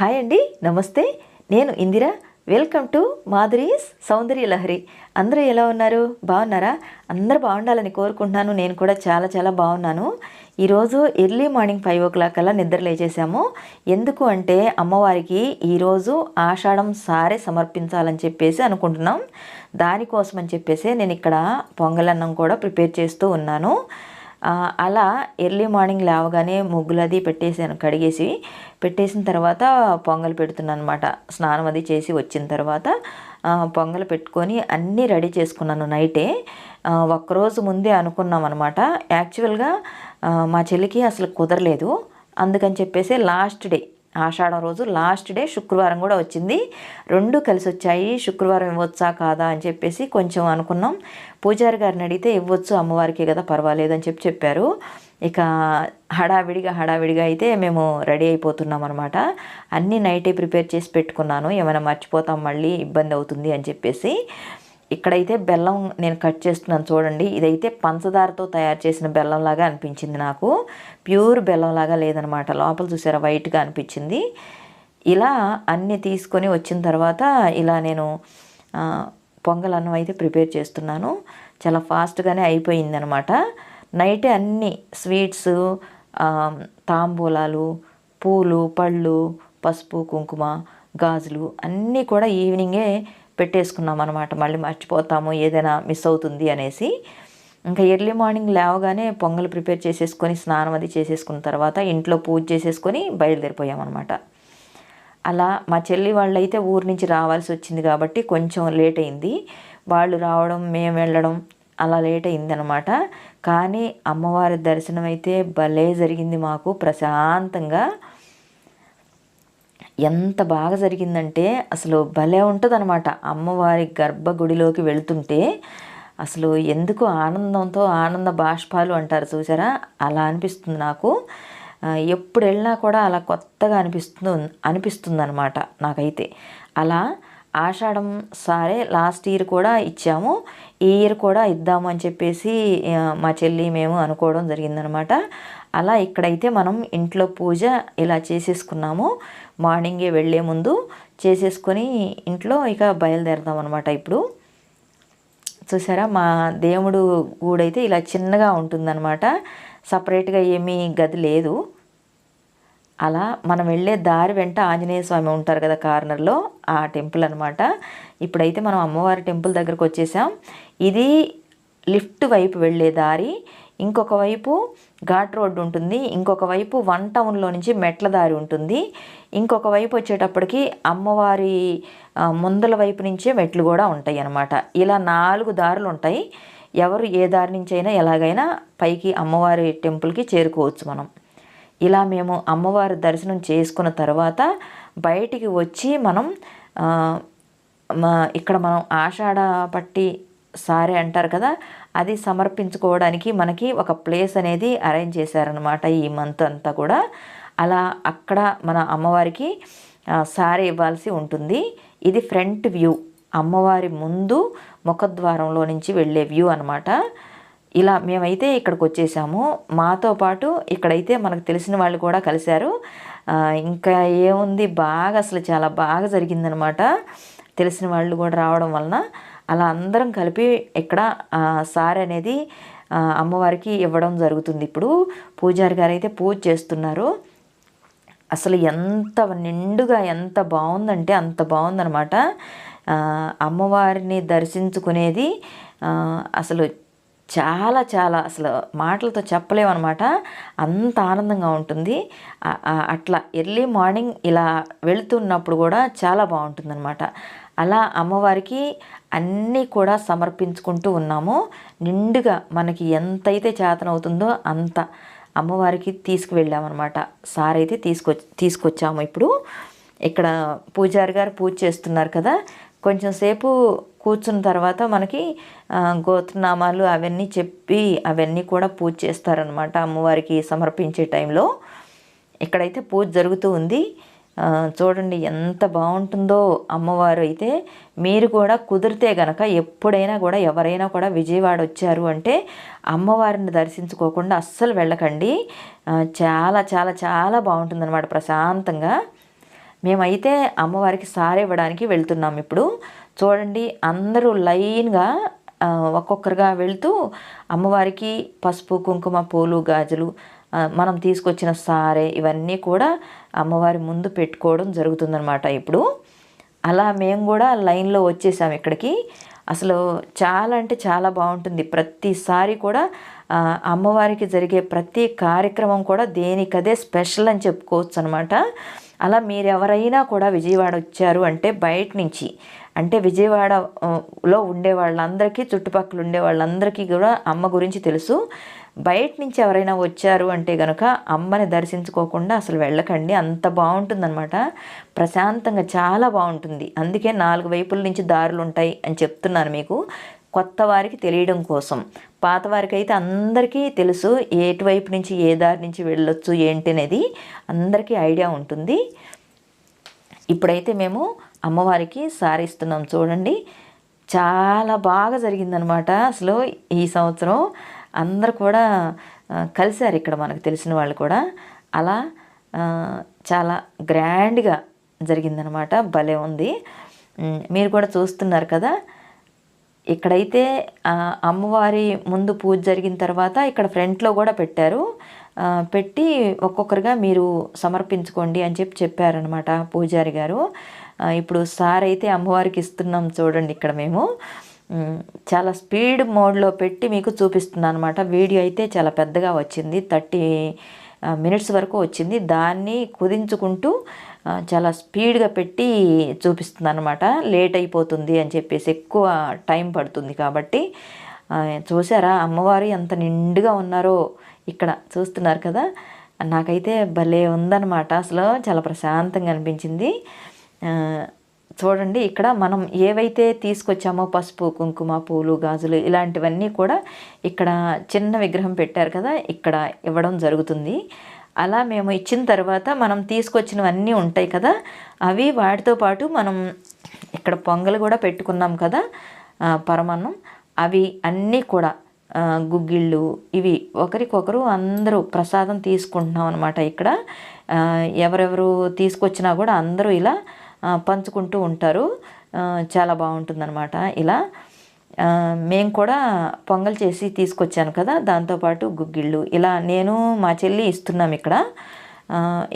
Hi అండి నమస్తే. నేను Indira. Welcome to Madhuri's Soundarya Lahari. అందరూ ఎలా ఉన్నారు? బాగున్నారా? అందరూ బాగుండాలని కోరుకుంటున్నాను. నేను కూడా చాలా చాలా బాగున్నాను. ఈరోజు early morning five o'clock అలా నిద్ర లేచేసాము ఎందుకు అంటే అమ్మవారికి ఈరోజు ఆషాఢం సారే సమర్పించాలని చెప్పేసి అనుకుంటున్నాం. దానికోసం అని చెప్పేసి నేను ఇక్కడ పొంగలన్నం కూడా ప్రిపేర్ చేస్తూ ఉన్నాను. అలా ఎర్లీ మార్నింగ్ లేవగానే ముగ్గులు అది పెట్టేసాను కడిగేసి. పెట్టేసిన తర్వాత పొంగల్ పెడుతున్నాను అనమాట స్నానం అది చేసి వచ్చిన తర్వాత పొంగల్ పెట్టుకొని అన్నీ రెడీ చేసుకున్నాను నైటే. ఒక్కరోజు ముందే అనుకున్నాం అనమాట యాక్చువల్గా మా చెల్లికి అసలు కుదరలేదు. అందుకని చెప్పేసి లాస్ట్ డే ఆషాఢం రోజు లాస్ట్ డే శుక్రవారం కూడా వచ్చింది. రెండు కలిసి వచ్చాయి శుక్రవారం ఇవ్వచ్చా కాదా అని చెప్పేసి కొంచెం అనుకున్నాం. పూజారి గారిని అడిగితే ఇవ్వచ్చు అమ్మవారికి కదా పర్వాలేదు అని చెప్పి చెప్పారు. ఇక హడావిడిగా హడావిడిగా అయితే మేము రెడీ అయిపోతున్నాం అనమాట అన్నీ నైటే ప్రిపేర్ చేసి పెట్టుకున్నాను. ఏమైనా మర్చిపోతాం మళ్ళీ ఇబ్బంది అవుతుంది అని చెప్పేసి. ఇక్కడైతే బెల్లం నేను కట్ చేస్తున్నాను చూడండి. ఇదైతే పంచదారతో తయారు చేసిన బెల్లంలాగా అనిపించింది నాకు. ప్యూర్ బెల్లం లాగా లేదనమాట. లోపల చూసారా? వైట్గా అనిపించింది. ఇలా అన్నీ తీసుకొని వచ్చిన తర్వాత ఇలా నేను పొంగల్ అన్నం అయితే ప్రిపేర్ చేస్తున్నాను. చాలా ఫాస్ట్గానే అయిపోయింది అనమాట నైటే అన్ని స్వీట్స్ తాంబూలాలు పూలు పళ్ళు పసుపు కుంకుమ గాజులు అన్నీ కూడా ఈవినింగే పెట్టేసుకున్నాం అనమాట మళ్ళీ మర్చిపోతాము ఏదైనా మిస్ అవుతుంది అనేసి. ఇంకా ఎర్లీ మార్నింగ్ లేవగానే పొంగల్ ప్రిపేర్ చేసేసుకొని స్నానం అది చేసేసుకున్న తర్వాత ఇంట్లో పూజ చేసేసుకొని బయలుదేరిపోయామన్నమాట అలా మా చెల్లి వాళ్ళు అయితే ఊరు నుంచి రావాల్సి వచ్చింది కాబట్టి కొంచెం లేట్ అయింది. వాళ్ళు రావడం మేము వెళ్ళడం అలా లేట్ అయింది అనమాట కానీ అమ్మవారి దర్శనం అయితే భలే జరిగింది మాకు. ప్రశాంతంగా ఎంత బాగా జరిగిందంటే అసలు భలే ఉంటుందన్నమాట. అమ్మవారి గర్భగుడిలోకి వెళుతుంటే అసలు ఎందుకు ఆనందంతో ఆనంద బాష్పాలు అంటారు చూసారా? అలా అనిపిస్తుంది నాకు. ఎప్పుడు వెళ్ళినా కూడా అలా కొత్తగా అనిపిస్తుంది అనిపిస్తుంది అనమాట నాకైతే. అలా ఆషాఢం సారే లాస్ట్ ఇయర్ కూడా ఇచ్చాము. ఈ ఇయర్ కూడా ఇద్దాము అని చెప్పేసి మా చెల్లి మేము అనుకోవడం జరిగిందనమాట అలా ఇక్కడైతే మనం ఇంట్లో పూజ ఇలా చేసేసుకున్నాము. మార్నింగే వెళ్ళే ముందు చేసేసుకొని ఇంట్లో ఇక బయలుదేరదాం అనమాట ఇప్పుడు. చూసారా? మా దేవుడు గూడైతే ఇలా చిన్నగా ఉంటుందన్నమాట. సపరేట్గా ఏమీ గది లేదు. అలా మనం వెళ్ళే దారి వెంట ఆంజనేయ స్వామి ఉంటారు కదా కార్నర్లో ఆ టెంపుల్ అనమాట ఇప్పుడైతే మనం అమ్మవారి టెంపుల్ దగ్గరకు వచ్చేసాం. ఇది లిఫ్ట్ వైపు వెళ్ళే దారి. ఇంకొక వైపు ఘాట్ రోడ్డు ఉంటుంది ఇంకొక వైపు వన్ టౌన్లో నుంచి మెట్ల దారి ఉంటుంది ఇంకొక వైపు వచ్చేటప్పటికి అమ్మవారి ముందల వైపు నుంచే మెట్లు కూడా ఉంటాయి అన్నమాట. ఇలా నాలుగు దారులు ఉంటాయి. ఎవరు ఏ దారి నుంచి అయినా ఎలాగైనా పైకి అమ్మవారి టెంపుల్కి చేరుకోవచ్చు మనం. ఇలా మేము అమ్మవారి దర్శనం చేసుకున్న తర్వాత బయటికి వచ్చి మనం మా- ఇక్కడ మనం ఆషాఢ పట్టి సారే అంటారు కదా అది సమర్పించుకోవడానికి మనకి ఒక ప్లేస్ అనేది అరేంజ్ చేశారనమాట ఈ మంత్ అంతా కూడా. అలా అక్కడ మన అమ్మవారికి సారీ ఇవ్వాల్సి ఉంటుంది. ఇది ఫ్రంట్ వ్యూ. అమ్మవారి ముందు ముఖద్వారంలో నుంచి వెళ్ళే వ్యూ అనమాట ఇలా మేమైతే ఇక్కడికి వచ్చేసాము. మాతో పాటు ఇక్కడైతే మనకు తెలిసిన వాళ్ళు కూడా కలిశారు. ఇంకా ఏముంది? బాగా అసలు చాలా బాగా జరిగిందనమాట తెలిసిన వాళ్ళు కూడా రావడం వలన అలా అందరం కలిపి ఇక్కడ సార్ అనేది అమ్మవారికి ఇవ్వడం జరుగుతుంది. ఇప్పుడు పూజారి గారు అయితే పూజ చేస్తున్నారు. అసలు ఎంత నిండుగా ఎంత బాగుందంటే అంత బాగుందనమాట అమ్మవారిని దర్శించుకునేది అసలు చాలా చాలా అసలు మాటలతో చెప్పలేమన్నమాట. అంత ఆనందంగా ఉంటుంది. అట్లా ఎర్లీ మార్నింగ్ ఇలా వెళుతున్నప్పుడు కూడా చాలా బాగుంటుందన్నమాట. అలా అమ్మవారికి అన్నీ కూడా సమర్పించుకుంటూ ఉన్నాము. నిండుగా మనకి ఎంతైతే చేతనవుతుందో అంత అమ్మవారికి తీసుకువెళ్ళామన్నమాట. సార్ అయితే తీసుకొచ్చి తీసుకొచ్చాము ఇప్పుడు. ఇక్కడ పూజారి గారు పూజ చేస్తున్నారు కదా. కొంచెం సేపు కూర్చున్న తర్వాత మనకి గోత్రనామాలు అవన్నీ చెప్పి అవన్నీ కూడా పూజ చేస్తారనమాట అమ్మవారికి సమర్పించే టైంలో. ఇక్కడైతే పూజ జరుగుతూ ఉంది. చూడండి ఎంత బాగుంటుందో అమ్మవారు అయితే మీరు కూడా కుదిరితే గనక ఎప్పుడైనా కూడా ఎవరైనా కూడా విజయవాడ వచ్చారు అంటే అమ్మవారిని దర్శించుకోకుండా అస్సలు వెళ్ళకండి. చాలా చాలా చాలా బాగుంటుందన్నమాట ప్రశాంతంగా. మేమైతే అమ్మవారికి సారీ ఇవ్వడానికి వెళ్తున్నాం ఇప్పుడు. చూడండి అందరూ లైన్గా ఒక్కొక్కరుగా వెళ్తూ అమ్మవారికి పసుపు కుంకుమ పూలు గాజులు మనం తీసుకొచ్చిన సారే ఇవన్నీ కూడా అమ్మవారి ముందు పెట్టుకోవడం జరుగుతుందనమాట ఇప్పుడు. అలా మేము కూడా లైన్లో వచ్చేసాం ఇక్కడికి. అసలు చాలా అంటే చాలా బాగుంటుంది. ప్రతిసారి కూడా అమ్మవారికి జరిగే ప్రతి కార్యక్రమం కూడా దేనికదే స్పెషల్ అని చెప్పుకోవచ్చు అనమాట అలా మీరు ఎవరైనా కూడా విజయవాడ వచ్చారు అంటే బయట నుంచి అంటే విజయవాడలో ఉండే వాళ్ళందరికీ చుట్టుపక్కల ఉండే వాళ్ళందరికీ కూడా అమ్మ గురించి తెలుసు. బయట నుంచి ఎవరైనా వచ్చారు అంటే కనుక అమ్మని దర్శించుకోకుండా అసలు వెళ్ళకండి. అంత బాగుంటుందన్నమాట. ప్రశాంతంగా చాలా బాగుంటుంది. అందుకే నాలుగు వైపుల నుంచి దారులు ఉంటాయి అని చెప్తున్నాను మీకు. కొత్త వారికి తెలియడం కోసం. పాత వారికి అయితే అందరికీ తెలుసు ఎటువైపు నుంచి ఏ దారి నుంచి వెళ్ళొచ్చు ఏంటి అనేది అందరికీ ఐడియా ఉంటుంది. ఇప్పుడైతే మేము అమ్మవారికి సారీ ఇస్తున్నాం చూడండి. చాలా బాగా జరిగిందనమాట అసలు ఈ సంవత్సరం అందరు కూడా కలిశారు ఇక్కడ మనకు తెలిసిన వాళ్ళు కూడా. అలా చాలా గ్రాండ్గా జరిగిందనమాట. భలే ఉంది. మీరు కూడా చూస్తున్నారు కదా. ఇక్కడైతే అమ్మవారి ముందు పూజ జరిగిన తర్వాత ఇక్కడ ఫ్రంట్లో కూడా పెట్టారు. పెట్టి ఒక్కొక్కరుగా మీరు సమర్పించుకోండి అని చెప్పి చెప్పారనమాట పూజారి గారు. ఇప్పుడు సార్ అయితే అమ్మవారికి ఇస్తున్నాం చూడండి ఇక్కడ మేము. చాలా స్పీడ్ మోడ్లో పెట్టి మీకు చూపిస్తున్నాను అనమాట వీడియో అయితే చాలా పెద్దగా వచ్చింది. థర్టీ మినిట్స్ వరకు వచ్చింది. దాన్ని కుదించుకుంటూ చాలా స్పీడ్గా పెట్టి చూపిస్తుంది అనమాట లేట్ అయిపోతుంది అని చెప్పేసి ఎక్కువ టైం పడుతుంది కాబట్టి చూసారా అమ్మవారు ఎంత నిండుగా ఉన్నారో ఇక్కడ చూస్తున్నారు కదా. నాకైతే భలే ఉందన్నమాట. అసలు చాలా ప్రశాంతంగా అనిపించింది. చూడండి ఇక్కడ మనం ఏవైతే తీసుకొచ్చామో పసుపు కుంకుమ పూలు గాజులు ఇలాంటివన్నీ కూడా ఇక్కడ చిన్న విగ్రహం పెట్టారు కదా ఇక్కడ ఇవ్వడం జరుగుతుంది. అలా మేము ఇచ్చిన తర్వాత మనం తీసుకొచ్చినవన్నీ ఉంటాయి కదా అవి వాటితో పాటు మనం ఇక్కడ పొంగలు కూడా పెట్టుకున్నాం కదా పరమాన్నం. అవి అన్నీ కూడా గుగ్గిళ్ళు ఇవి ఒకరికొకరు అందరూ ప్రసాదం తీసుకుంటున్నాం అనమాట ఇక్కడ. ఎవరెవరు తీసుకొచ్చినా కూడా అందరూ ఇలా పంచుకుంటూ ఉంటారు. చాలా బాగుంటుందన్నమాట ఇలా. మేము కూడా పొంగల్ చేసి తీసుకొచ్చాను కదా దాంతోపాటు గుగ్గిళ్ళు. ఇలా నేను మా చెల్లి ఇస్తున్నాం ఇక్కడ.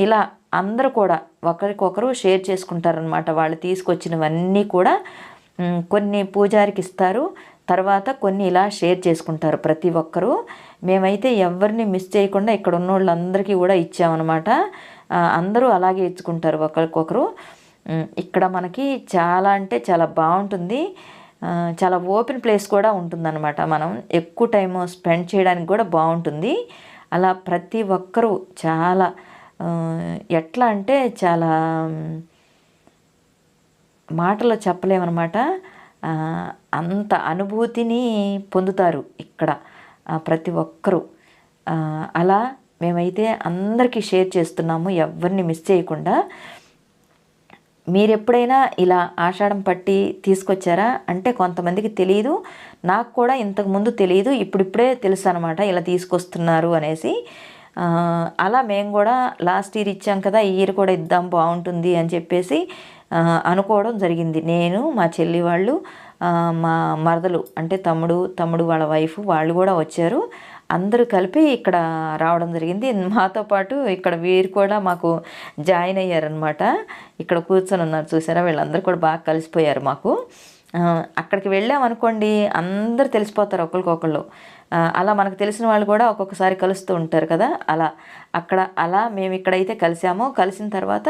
ఇలా అందరూ కూడా ఒకరికొకరు షేర్ చేసుకుంటారనమాట వాళ్ళు తీసుకొచ్చినవన్నీ కూడా కొన్ని పూజారికి ఇస్తారు. తర్వాత కొన్ని ఇలా షేర్ చేసుకుంటారు ప్రతి ఒక్కరూ. మేమైతే ఎవరిని మిస్ చేయకుండా ఇక్కడ ఉన్న వాళ్ళందరికీ కూడా ఇచ్చామన్నమాట. అందరూ అలాగే ఇచ్చుకుంటారు ఒకరికొకరు. ఇక్కడ మనకి చాలా అంటే చాలా బాగుంటుంది. చాలా ఓపెన్ ప్లేస్ కూడా ఉంటుందన్నమాట. మనం ఎక్కువ టైం స్పెండ్ చేయడానికి కూడా బాగుంటుంది. అలా ప్రతి ఒక్కరూ చాలా ఎట్లా అంటే చాలా మాటలో చెప్పలేమన్నమాట. అంత అనుభూతిని పొందుతారు ఇక్కడ ప్రతి ఒక్కరూ. అలా మేమైతే అందరికీ షేర్ చేస్తున్నాము. ఎవరిని మిస్ చేయకుండా. మీరు ఎప్పుడైనా ఇలా ఆషాఢం పట్టి తీసుకొచ్చారా? అంటే కొంతమందికి తెలియదు నాకు కూడా ఇంతకుముందు తెలియదు ఇప్పుడిప్పుడే తెలుసు అనమాట ఇలా తీసుకొస్తున్నారు అనేసి. అలా మేము కూడా లాస్ట్ ఇయర్ ఇచ్చాం కదా ఈ ఇయర్ కూడా ఇద్దాం బాగుంటుంది అని చెప్పేసి అనుకోవడం జరిగింది. నేను మా చెల్లి వాళ్ళు మా మరదలు అంటే తమ్ముడు తమ్ముడు వాళ్ళ వైఫ్ వాళ్ళు కూడా వచ్చారు. అందరూ కలిపి ఇక్కడ రావడం జరిగింది. మాతో పాటు ఇక్కడ వీరు కూడా మాకు జాయిన్ అయ్యారనమాట ఇక్కడ కూర్చొని ఉన్నారు చూసారా? వీళ్ళందరూ కూడా బాగా కలిసిపోయారు మాకు. అక్కడికి వెళ్ళామనుకోండి అందరూ తెలిసిపోతారు ఒకరికొకళ్ళు. అలా మనకు తెలిసిన వాళ్ళు కూడా ఒక్కొక్కసారి కలుస్తూ ఉంటారు కదా? అలా అక్కడ అలా మేము ఇక్కడైతే కలిసాము. కలిసిన తర్వాత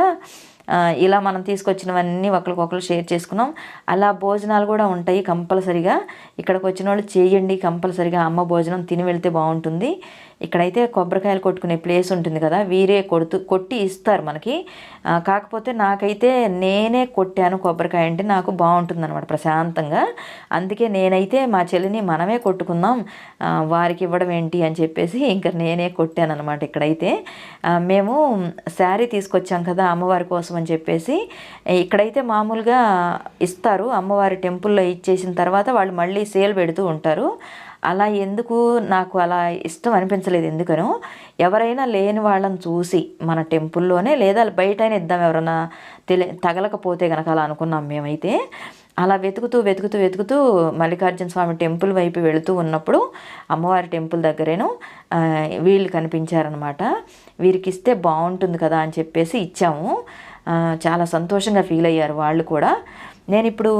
ఇలా మనం తీసుకొచ్చినవన్నీ ఒకరికొకరు షేర్ చేసుకున్నాం. అలా భోజనాలు కూడా ఉంటాయి కంపల్సరిగా. ఇక్కడికి వచ్చిన వాళ్ళు చేయండి కంపల్సరిగా. అమ్మ భోజనం తిని వెళ్తే బాగుంటుంది. ఇక్కడైతే కొబ్బరికాయలు కొట్టుకునే ప్లేస్ ఉంటుంది కదా వీరే కొడుతూ కొట్టి ఇస్తారు మనకి. కాకపోతే నాకైతే నేనే కొట్టాను కొబ్బరికాయ అంటే నాకు బాగుంటుంది అనమాట ప్రశాంతంగా. అందుకే నేనైతే మా చెల్లిని మనమే కొట్టుకుందాం వారికి ఇవ్వడం ఏంటి అని చెప్పేసి ఇంకా నేనే కొట్టాను అనమాట ఇక్కడైతే మేము శారీ తీసుకొచ్చాం కదా అమ్మవారి కోసం అని చెప్పేసి ఇక్కడైతే మామూలుగా ఇస్తారు. అమ్మవారి టెంపుల్లో ఇచ్చేసిన తర్వాత వాళ్ళు మళ్ళీ సేల్ పెడుతూ ఉంటారు. అలా ఎందుకు నాకు అలా ఇష్టం అనిపించలేదు ఎందుకనో ఎవరైనా లేని వాళ్ళని చూసి మన టెంపుల్లోనే లేదా బయటైనా ఇద్దాం ఎవరైనా తెలి తగలకపోతే కనుక అలా అనుకున్నాం మేమైతే అలా వెతుకుతూ వెతుకుతూ వెతుకుతూ మల్లికార్జున స్వామి టెంపుల్ వైపు వెళుతూ ఉన్నప్పుడు అమ్మవారి టెంపుల్ దగ్గరేను వీళ్ళు కనిపించారనమాట వీరికి ఇస్తే బాగుంటుంది కదా అని చెప్పేసి ఇచ్చాము. చాలా సంతోషంగా ఫీల్ అయ్యారు వాళ్ళు కూడా. నేను ఇప్పుడు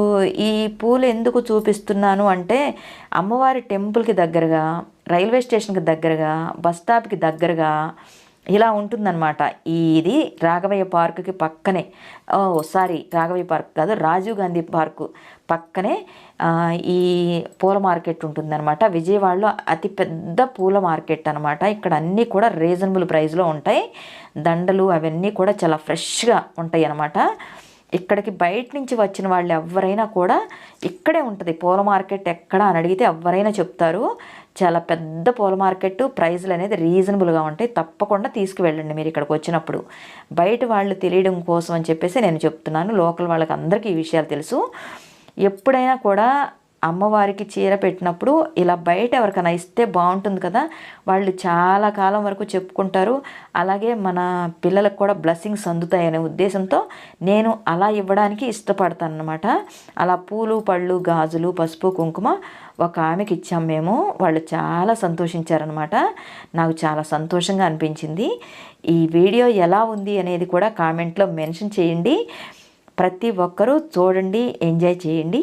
ఈ పూలు ఎందుకు చూపిస్తున్నాను అంటే అమ్మవారి టెంపుల్కి దగ్గరగా రైల్వే స్టేషన్కి దగ్గరగా బస్ స్టాప్కి దగ్గరగా ఇలా ఉంటుందన్నమాట. ఇది రాఘవయ్య పార్కుకి పక్కనే ఓ సారీ రాఘవయ్య పార్క్ కాదు రాజీవ్ గాంధీ పార్కు పక్కనే ఈ పూల మార్కెట్ ఉంటుందన్నమాట. విజయవాడలో అతి పెద్ద పూల మార్కెట్ అనమాట ఇక్కడ అన్నీ కూడా రీజనబుల్ ప్రైస్లో ఉంటాయి. దండలు అవన్నీ కూడా చాలా ఫ్రెష్గా ఉంటాయి అన్నమాట ఇక్కడికి బయట నుంచి వచ్చిన వాళ్ళు ఎవరైనా కూడా ఇక్కడే ఉంటుంది. పూల మార్కెట్ ఎక్కడ అని అడిగితే ఎవరైనా చెప్తారు. చాలా పెద్ద పూల మార్కెట్ ప్రైజులు అనేది రీజనబుల్గా ఉంటాయి. తప్పకుండా తీసుకువెళ్ళండి మీరు ఇక్కడికి వచ్చినప్పుడు. బయట వాళ్ళు తెలియడం కోసం అని చెప్పేసి నేను చెప్తున్నాను. లోకల్ వాళ్ళకి అందరికీ ఈ విషయాలు తెలుసు. ఎప్పుడైనా కూడా అమ్మవారికి చీర పెట్టినప్పుడు ఇలా బయట ఎవరికైనా ఇస్తే బాగుంటుంది కదా వాళ్ళు చాలా కాలం వరకు చెప్పుకుంటారు. అలాగే మన పిల్లలకు కూడా బ్లెస్సింగ్స్ అందుతాయనే ఉద్దేశంతో నేను అలా ఇవ్వడానికి ఇష్టపడతాను అనమాట అలా పూలు పళ్ళు గాజులు పసుపు కుంకుమ ఒక ఆమెకి ఇచ్చాం మేము. వాళ్ళు చాలా సంతోషించారనమాట నాకు చాలా సంతోషంగా అనిపించింది. ఈ వీడియో ఎలా ఉంది అనేది కూడా కామెంట్లో మెన్షన్ చేయండి. ప్రతి ఒక్కరూ చూడండి ఎంజాయ్ చేయండి.